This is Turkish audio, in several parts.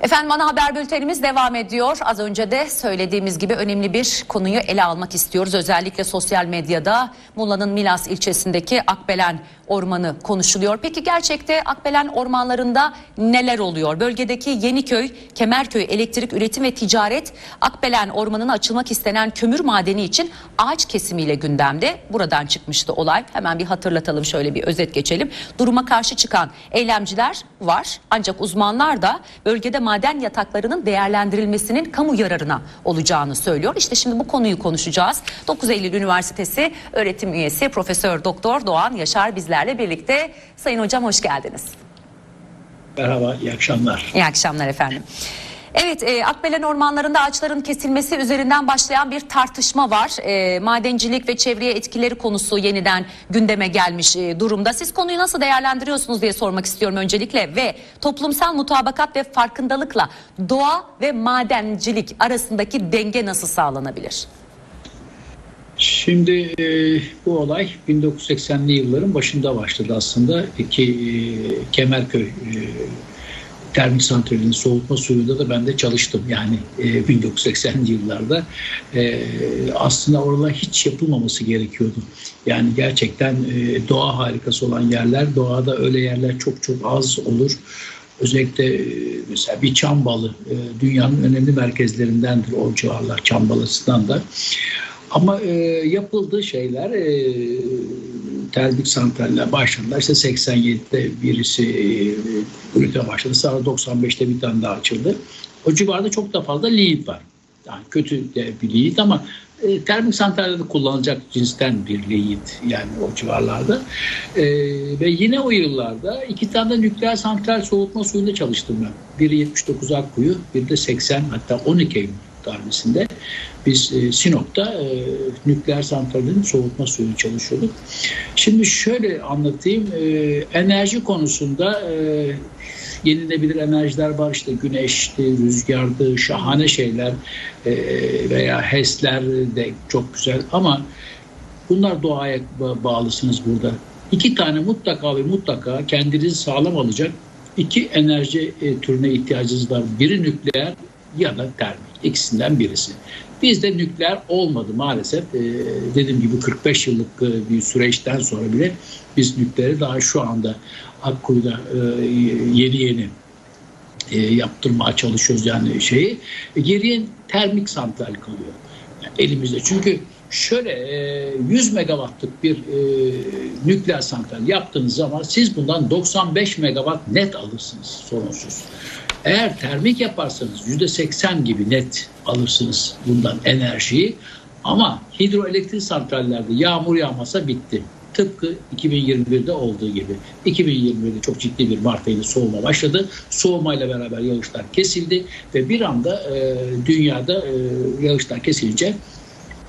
Efendim ana haber bültenimiz devam ediyor. Az önce de söylediğimiz gibi önemli bir konuyu ele almak istiyoruz. Özellikle sosyal medyada Muğla'nın Milas ilçesindeki Akbelen Ormanı konuşuluyor. Peki gerçekte Akbelen ormanlarında neler oluyor? Bölgedeki Yeniköy, Kemerköy Elektrik Üretim ve Ticaret Akbelen Ormanı'na açılmak istenen kömür madeni için ağaç kesimiyle gündemde. Buradan çıkmıştı olay. Hemen bir hatırlatalım şöyle bir özet geçelim. Duruma karşı çıkan eylemciler var. Ancak uzmanlar da bölgede maden yataklarının değerlendirilmesinin kamu yararına olacağını söylüyor. İşte şimdi bu konuyu konuşacağız. 9 Eylül Üniversitesi öğretim üyesi Profesör Doktor Doğan Yaşar bizlerle birlikte. Sayın hocam hoş geldiniz. Merhaba, iyi akşamlar. İyi akşamlar efendim. Evet, e, Akbelen ormanlarında ağaçların kesilmesi üzerinden başlayan bir tartışma var. E, madencilik ve çevreye etkileri konusu yeniden gündeme gelmiş e, durumda. Siz konuyu nasıl değerlendiriyorsunuz diye sormak istiyorum öncelikle ve toplumsal mutabakat ve farkındalıkla doğa ve madencilik arasındaki denge nasıl sağlanabilir? Şimdi e, bu olay 1980'li yılların başında başladı aslında. Ki e, Kemerköy e, termik santralinin soğutma suyunda da ben de çalıştım. Yani e, 1980'li yıllarda e, aslında orada hiç yapılmaması gerekiyordu. Yani gerçekten e, doğa harikası olan yerler, doğada öyle yerler çok çok az olur. Özellikle e, mesela bir çam balı e, dünyanın önemli merkezlerindendir o civarlar çam balısından da. Ama e, yapıldığı şeyler e, termik santraller başlandı. İşte 87'de birisi e, başladı. Sonra 95'te bir tane daha açıldı. O civarda çok da fazla liit var. Yani kötü de bir liit ama e, termik santrallerde kullanılacak cinsten bir liit yani o civarlarda. E, ve yine o yıllarda iki tane nükleer santral soğutma suyunda çalıştım ben. Biri 79 Akkuyu, biri de 80 hatta 12 Eylül darbesinde biz e, Sinop'ta e, nükleer santralinin soğutma suyunu çalışıyorduk. Şimdi şöyle anlatayım. E, enerji konusunda e, yenilebilir enerjiler var işte güneşti, rüzgardı, şahane şeyler e, veya HES'ler de çok güzel ama bunlar doğaya ba- bağlısınız burada. İki tane mutlaka ve mutlaka kendinizi sağlam alacak iki enerji e, türüne ihtiyacınız var. Biri nükleer ya da termik. İkisinden birisi. Bizde nükleer olmadı maalesef. Ee, dediğim gibi 45 yıllık e, bir süreçten sonra bile biz nükleeri daha şu anda Akkuyu'da e, yeni yeni e, yaptırmaya çalışıyoruz yani şeyi. E, geriye termik santral kalıyor yani elimizde. Çünkü şöyle e, 100 megawattlık bir e, nükleer santral yaptığınız zaman siz bundan 95 megawatt net alırsınız sorunsuz. Eğer termik yaparsanız %80 gibi net alırsınız bundan enerjiyi. Ama hidroelektrik santrallerde yağmur yağmasa bitti. Tıpkı 2021'de olduğu gibi. 2021'de çok ciddi bir Mart ayında soğuma başladı. Soğumayla beraber yağışlar kesildi ve bir anda e, dünyada e, yağışlar kesilince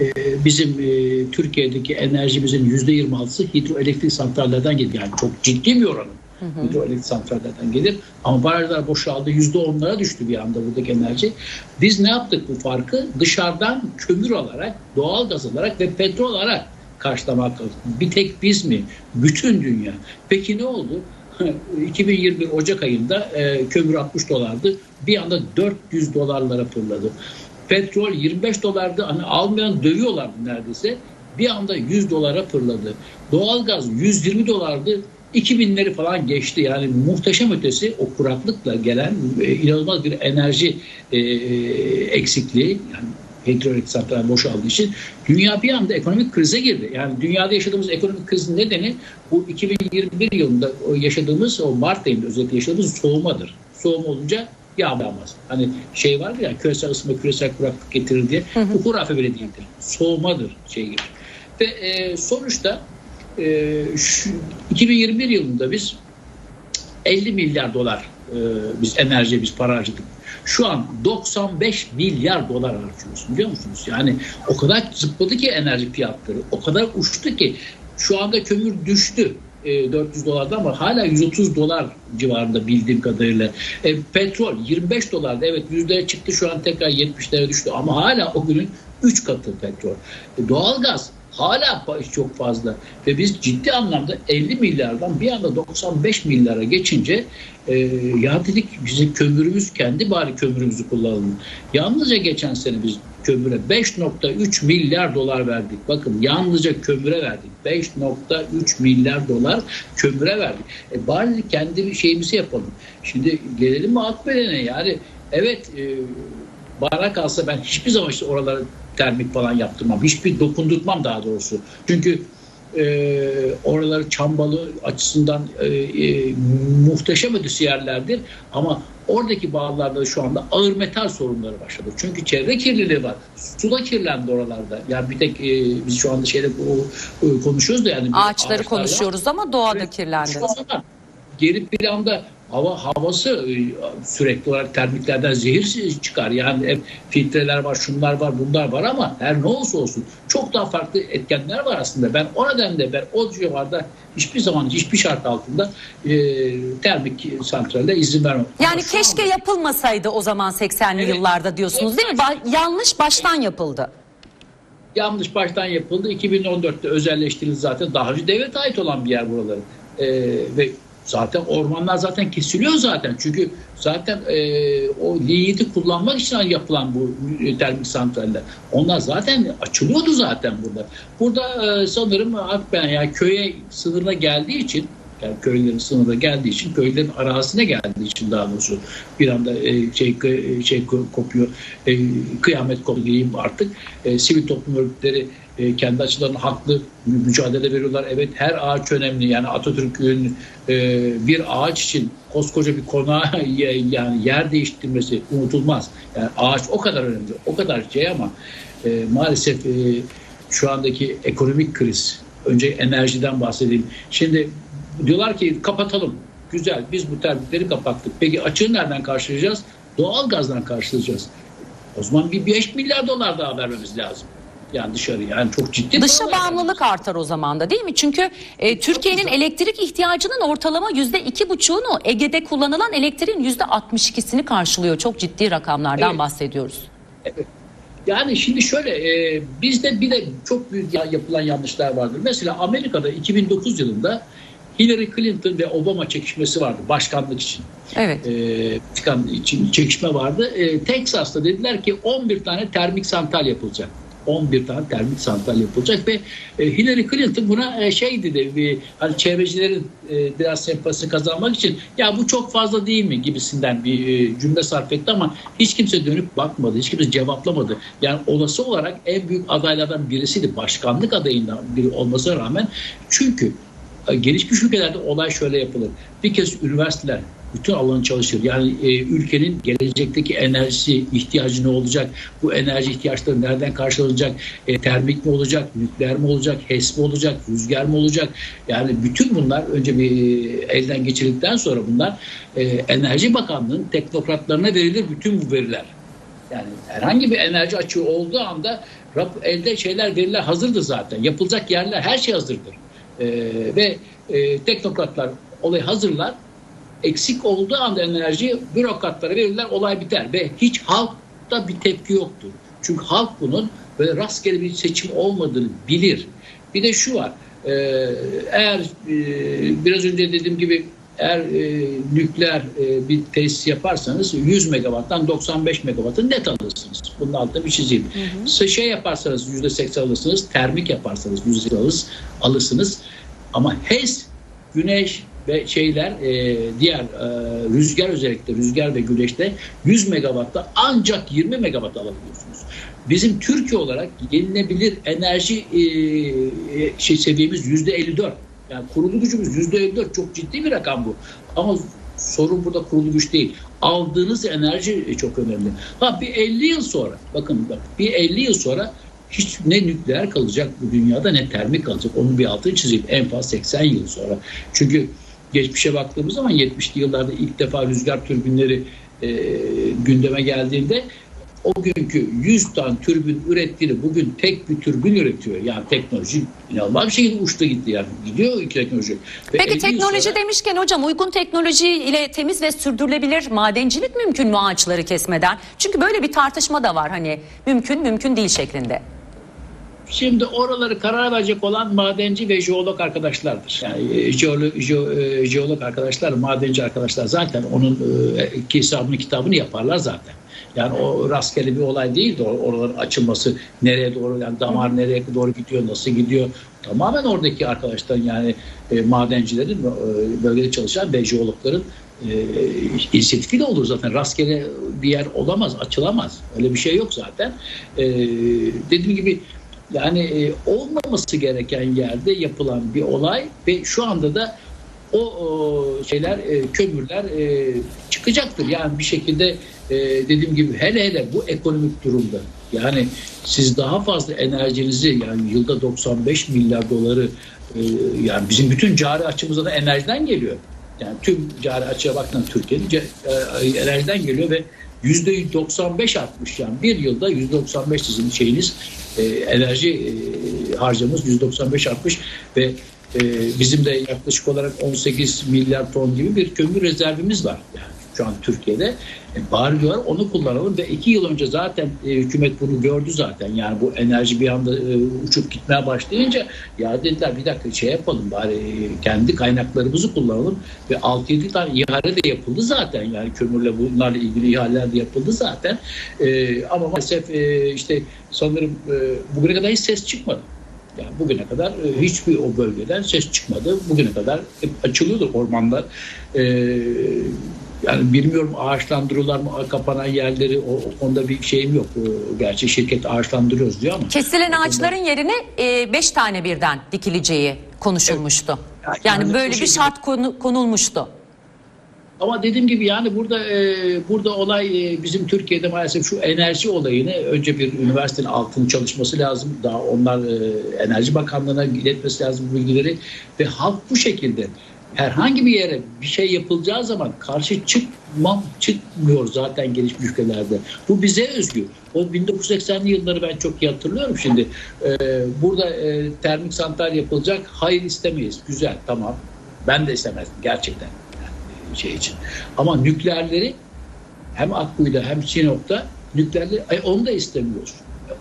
e, bizim e, Türkiye'deki enerjimizin %26'sı hidroelektrik santrallerden geliyor. Yani çok ciddi bir oranı hidroelektrik santrallerden gelir. Ama barajlar boşaldı. Yüzde onlara düştü bir anda buradaki enerji. Biz ne yaptık bu farkı? Dışarıdan kömür alarak, doğal gaz alarak ve petrol alarak karşılamak. Bir tek biz mi? Bütün dünya. Peki ne oldu? 2021 Ocak ayında e, kömür 60 dolardı. Bir anda 400 dolarlara fırladı. Petrol 25 dolardı. Hani almayan dövüyorlardı neredeyse. Bir anda 100 dolara fırladı. Doğalgaz 120 dolardı. 2000'leri falan geçti. Yani muhteşem ötesi o kuraklıkla gelen e, inanılmaz bir enerji e, eksikliği. Yani hidroelektrik santral boşaldığı için dünya bir anda ekonomik krize girdi. Yani dünyada yaşadığımız ekonomik krizin nedeni bu 2021 yılında yaşadığımız o Mart ayında özellikle yaşadığımız soğumadır. Soğuma olunca yağmaz. Hani şey var ya küresel ısınma küresel kuraklık getirir diye. Bu hurafe bile değildir. Soğumadır şey gibi. Ve e, sonuçta e, şu, 2021 yılında biz 50 milyar dolar e, biz enerji biz para harcadık. Şu an 95 milyar dolar harcıyoruz biliyor musunuz? Yani o kadar zıpladı ki enerji fiyatları. O kadar uçtu ki şu anda kömür düştü. e, 400 dolardan ama hala 130 dolar civarında bildiğim kadarıyla. E, petrol 25 dolarda evet yüzdeye çıktı şu an tekrar 70'lere düştü ama hala o günün 3 katı petrol. E, doğalgaz Hala çok fazla. Ve biz ciddi anlamda 50 milyardan bir anda 95 milyara geçince e, ya dedik bizim kömürümüz kendi bari kömürümüzü kullanalım. Yalnızca geçen sene biz kömüre 5.3 milyar dolar verdik. Bakın yalnızca kömüre verdik. 5.3 milyar dolar kömüre verdik. E bari kendi şeyimizi yapalım. Şimdi gelelim mi Akbelen'e yani evet e, bana kalsa ben hiçbir zaman işte oralara termik falan yaptırmam. Hiçbir dokundurtmam daha doğrusu. Çünkü e, oraları çambalı açısından e, e, muhteşem ötesi yerlerdir. Ama oradaki bağlarda şu anda ağır metal sorunları başladı. Çünkü çevre kirliliği var. Su da kirlendi oralarda. Yani bir tek e, biz şu anda şeyde bu, bu konuşuyoruz da yani. Ağaçları ağaçlardan- konuşuyoruz ama doğada kirlendi. şu anda geri planda hava havası e, sürekli olarak termiklerden zehir çıkar. Yani hep filtreler var, şunlar var, bunlar var ama her ne olursa olsun çok daha farklı etkenler var aslında. Ben o nedenle ben o civarda hiçbir zaman hiçbir şart altında e, termik santrale izin vermem. Yani Ama keşke anda- yapılmasaydı o zaman 80'li Evet. yıllarda diyorsunuz değil mi? Ba- yanlış baştan yapıldı. yanlış baştan yapıldı. 2014'te özelleştirildi zaten. Daha önce devlete ait olan bir yer buraları. Ee, ve zaten ormanlar zaten kesiliyor zaten. Çünkü zaten e, o linyiti kullanmak için yapılan bu e, termik santraller. Onlar zaten açılıyordu zaten burada. Burada e, sanırım Akben yani köye sınırına geldiği için yani köylerin sınırına geldiği için, köylerin arazisine geldiği için daha doğrusu bir anda e, şey e, şey ko- kopuyor, e, kıyamet kopuyor artık. E, sivil toplum örgütleri e, kendi açılarından haklı mü- mücadele veriyorlar. Evet her ağaç önemli. Yani Atatürk'ün e, bir ağaç için koskoca bir konağa yani yer değiştirmesi unutulmaz. Yani ağaç o kadar önemli, o kadar şey ama e, maalesef e, şu andaki ekonomik kriz. Önce enerjiden bahsedeyim. Şimdi diyorlar ki kapatalım. Güzel biz bu termikleri kapattık. Peki açığı nereden karşılayacağız? Doğal gazdan karşılayacağız. O zaman bir 5 milyar dolar daha vermemiz lazım. Yani dışarı yani çok ciddi. Dışa bağımlılık artar o zaman da değil mi? Çünkü e, Türkiye'nin elektrik ihtiyacının ortalama yüzde iki buçuğunu Ege'de kullanılan elektriğin yüzde 62'sini karşılıyor. Çok ciddi rakamlardan Evet. bahsediyoruz. Yani şimdi şöyle e, bizde bir de çok büyük ya- yapılan yanlışlar vardır. Mesela Amerika'da 2009 yılında Hillary Clinton ve Obama çekişmesi vardı başkanlık için. Evet. e, çıkan için çekişme vardı. E, Texas'ta dediler ki 11 tane termik santral yapılacak. 11 tane termik santral yapılacak ve e, Hillary Clinton buna e, şey dedi bir, hani çevrecilerin e, biraz sempatisini kazanmak için ya bu çok fazla değil mi gibisinden bir cümle sarf etti ama hiç kimse dönüp bakmadı. Hiç kimse cevaplamadı. Yani olası olarak en büyük adaylardan birisiydi. Başkanlık adayından biri olmasına rağmen çünkü gelişmiş ülkelerde olay şöyle yapılır. Bir kez üniversiteler bütün alanı çalışır. Yani e, ülkenin gelecekteki enerjisi ihtiyacı ne olacak? Bu enerji ihtiyaçları nereden karşılanacak? E, termik mi olacak? Nükleer mi olacak? HES mi olacak? Rüzgar mı olacak? Yani bütün bunlar önce bir e, elden geçirildikten sonra bunlar e, Enerji Bakanlığı'nın teknokratlarına verilir bütün bu veriler. Yani herhangi bir enerji açığı olduğu anda elde şeyler veriler hazırdır zaten. Yapılacak yerler her şey hazırdır. Ee, ve e, teknokratlar olayı hazırlar. Eksik olduğu anda enerji bürokratlara verirler olay biter. Ve hiç halkta bir tepki yoktur. Çünkü halk bunun böyle rastgele bir seçim olmadığını bilir. Bir de şu var. e, eğer e, biraz önce dediğim gibi eğer e, nükleer e, bir tesis yaparsanız 100 megawatttan 95 megawattı net alırsınız. Bunun altında bir çizeyim. Hı Şey yaparsanız %80 alırsınız, termik yaparsanız %80 alırsınız, alırsınız. Ama HES, güneş ve şeyler e, diğer e, rüzgar özellikle rüzgar ve güneşte 100 megawatta ancak 20 megawatt alabiliyorsunuz. Bizim Türkiye olarak yenilebilir enerji e, e, şey seviyemiz yüzde 54. Yani kurulu gücümüz yüzde 54 çok ciddi bir rakam bu. Ama sorun burada kurulu güç değil. Aldığınız enerji çok önemli. Ha bir 50 yıl sonra bakın bak bir 50 yıl sonra hiç ne nükleer kalacak bu dünyada ne termik kalacak. Onun bir altını çizeyim. En fazla 80 yıl sonra. Çünkü geçmişe baktığımız zaman 70'li yıllarda ilk defa rüzgar türbinleri e, gündeme geldiğinde o günkü 100 tane türbin ürettiğini bugün tek bir türbin üretiyor. Yani teknoloji inanılmaz bir şekilde uçta gitti yani. Gidiyor teknoloji. Ve Peki 50 yıl teknoloji sonra- demişken hocam uygun teknoloji ile temiz ve sürdürülebilir madencilik mümkün mü ağaçları kesmeden? Çünkü böyle bir tartışma da var hani mümkün mümkün değil şeklinde. Şimdi oraları karar verecek olan madenci ve jeolog arkadaşlardır. Yani e, jeolo- jeo- e, jeolog arkadaşlar, madenci arkadaşlar zaten onun e, hesabını kitabını yaparlar zaten. Yani o rastgele bir olay değil de or- oraların açılması nereye doğru yani damar nereye doğru gidiyor, nasıl gidiyor. Tamamen oradaki arkadaşların yani e, madencilerin e, bölgede çalışan ve jeologların e, inisiyatifiyle olur zaten. Rastgele bir yer olamaz, açılamaz. Öyle bir şey yok zaten. E, dediğim gibi yani e, olmaması gereken yerde yapılan bir olay ve şu anda da o, o şeyler e, kömürler e, çıkacaktır. Yani bir şekilde e, dediğim gibi hele hele bu ekonomik durumda yani siz daha fazla enerjinizi yani yılda 95 milyar doları e, yani bizim bütün cari açımıza da enerjiden geliyor. Yani tüm cari açığa baktığında Türkiye'nin e, enerjiden geliyor ve 95 artmış yani. Bir yılda yüzde 95 sizin şeyiniz e, enerji e, harcamamız yüzde 95 artmış ve e, bizim de yaklaşık olarak 18 milyar ton gibi bir kömür rezervimiz var yani şu an Türkiye'de. E, diyorlar onu kullanalım ve iki yıl önce zaten e, hükümet bunu gördü zaten. Yani bu enerji bir anda e, uçup gitmeye başlayınca ya dediler bir dakika şey yapalım bari e, kendi kaynaklarımızı kullanalım ve 6-7 tane ihale de yapıldı zaten. Yani kömürle bunlarla ilgili ihaleler de yapıldı zaten. E, ama maalesef e, işte sanırım e, bugüne kadar hiç ses çıkmadı. Yani bugüne kadar e, hiçbir o bölgeden ses çıkmadı. Bugüne kadar hep açılıyordu ormanlar. E, yani bilmiyorum ağaçlandırıyorlar mı kapanan yerleri o, o konuda bir şeyim yok. O, gerçi şirket ağaçlandırıyoruz diyor ama. Kesilen ağaçların yerine 5 tane birden dikileceği konuşulmuştu. Evet. Yani Yani böyle bir şekilde- şart konu- konulmuştu. Ama dediğim gibi yani burada e, burada olay e, bizim Türkiye'de maalesef şu enerji olayını önce bir üniversitenin altını çalışması lazım. Daha onlar e, Enerji Bakanlığı'na iletmesi lazım bu bilgileri ve halk bu şekilde herhangi bir yere bir şey yapılacağı zaman karşı çıkmam çıkmıyor zaten gelişmiş ülkelerde. Bu bize özgü. O 1980'li yılları ben çok iyi hatırlıyorum şimdi. E, burada e, termik santral yapılacak. Hayır istemeyiz. Güzel tamam. Ben de istemezdim gerçekten şey için. Ama nükleerleri hem Akkuyu'da hem Sinop'ta nükleerleri ay onu da istemiyoruz.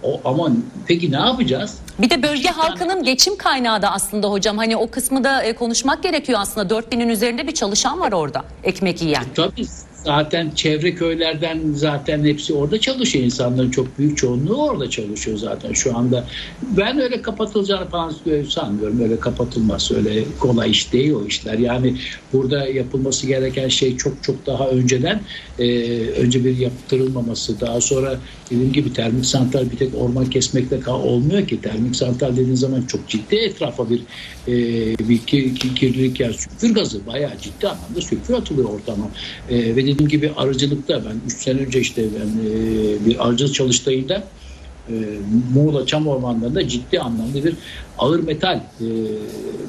O, ama peki ne yapacağız? Bir de bölge halkının geçim kaynağı da aslında hocam hani o kısmı da e, konuşmak gerekiyor aslında 4000'in üzerinde bir çalışan var orada ekmek yiyen. Tabii zaten çevre köylerden zaten hepsi orada çalışıyor. İnsanların çok büyük çoğunluğu orada çalışıyor zaten şu anda. Ben öyle kapatılacağını falan sanmıyorum. Öyle kapatılmaz. Öyle kolay iş değil o işler. Yani burada yapılması gereken şey çok çok daha önceden e, önce bir yaptırılmaması. Daha sonra dediğim gibi termik santral bir tek orman kesmekle olmuyor ki. Termik santral dediğin zaman çok ciddi etrafa bir e, bir ki- ki- kirlilik yani sülfür gazı bayağı ciddi anlamda sülfür atılıyor ortama. E, ve dediğim gibi arıcılıkta ben 3 sene önce işte ben e, bir arıcılık çalıştayında e, Muğla Çam Ormanları'nda ciddi anlamda bir ağır metal e,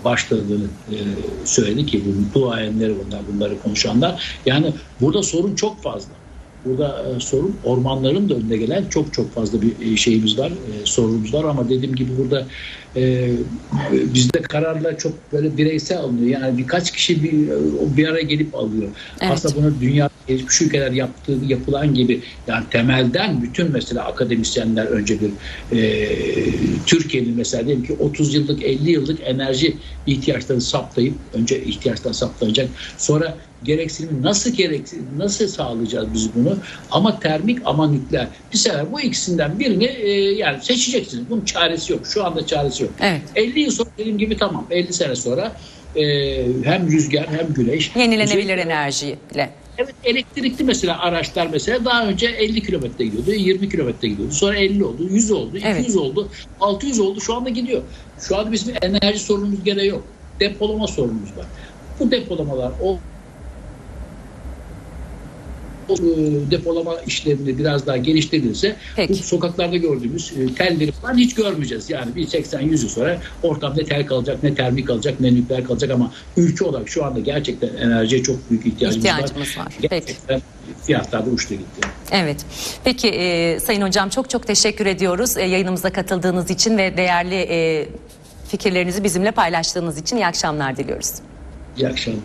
başladığını e, söyledi ki bu duayenleri bunlar bunları konuşanlar. Yani burada sorun çok fazla. Burada e, sorun ormanların da önüne gelen çok çok fazla bir e, şeyimiz var, e, sorunumuz var ama dediğim gibi burada e, bizde kararlar çok böyle bireysel alınıyor. Yani birkaç kişi bir, o bir araya gelip alıyor. Evet. Aslında bunu dünya gelişmiş ülkeler yaptığı yapılan gibi yani temelden bütün mesela akademisyenler önce bir e, Türkiye'nin mesela diyelim ki 30 yıllık 50 yıllık enerji ihtiyaçlarını saptayıp önce ihtiyaçlar saptanacak sonra gereksinimi nasıl gerek nasıl sağlayacağız biz bunu ama termik ama nükleer bir sefer bu ikisinden birini e, yani seçeceksiniz bunun çaresi yok şu anda çaresi yok Evet. 50 yıl sonra dediğim gibi tamam 50 sene sonra e, hem rüzgar hem güneş Yenilenebilir Özellikle- enerjiyle. Evet elektrikli mesela araçlar mesela daha önce 50 kilometre gidiyordu, 20 kilometre gidiyordu. Sonra 50 oldu, 100 oldu, 200 Evet. oldu, 600 oldu. Şu anda gidiyor. Şu anda bizim enerji sorunumuz gene yok. Depolama sorunumuz var. Bu depolamalar o e, depolama işlemini biraz daha geliştirilirse Peki. bu sokaklarda gördüğümüz e, telleri falan hiç görmeyeceğiz. Yani bir 80-100 yıl sonra ortamda ne tel kalacak, ne termik kalacak, ne nükleer kalacak ama ülke olarak şu anda gerçekten enerjiye çok büyük ihtiyacımız, İhtiyacımız var. Peki. Gerçekten fiyatlar da uçtu gitti. Evet. Peki e, Sayın Hocam çok çok teşekkür ediyoruz e, yayınımıza katıldığınız için ve değerli e, fikirlerinizi bizimle paylaştığınız için iyi akşamlar diliyoruz. İyi akşamlar.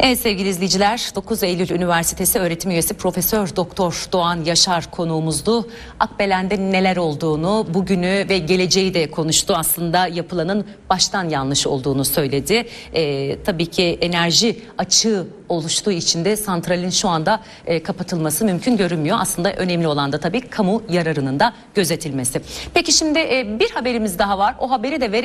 Evet sevgili izleyiciler 9 Eylül Üniversitesi öğretim üyesi Profesör Doktor Doğan Yaşar konuğumuzdu. Akbelen'de neler olduğunu, bugünü ve geleceği de konuştu. Aslında yapılanın baştan yanlış olduğunu söyledi. Ee, tabii ki enerji açığı oluştuğu için de santralin şu anda e, kapatılması mümkün görünmüyor. Aslında önemli olan da tabii kamu yararının da gözetilmesi. Peki şimdi e, bir haberimiz daha var. O haberi de verelim.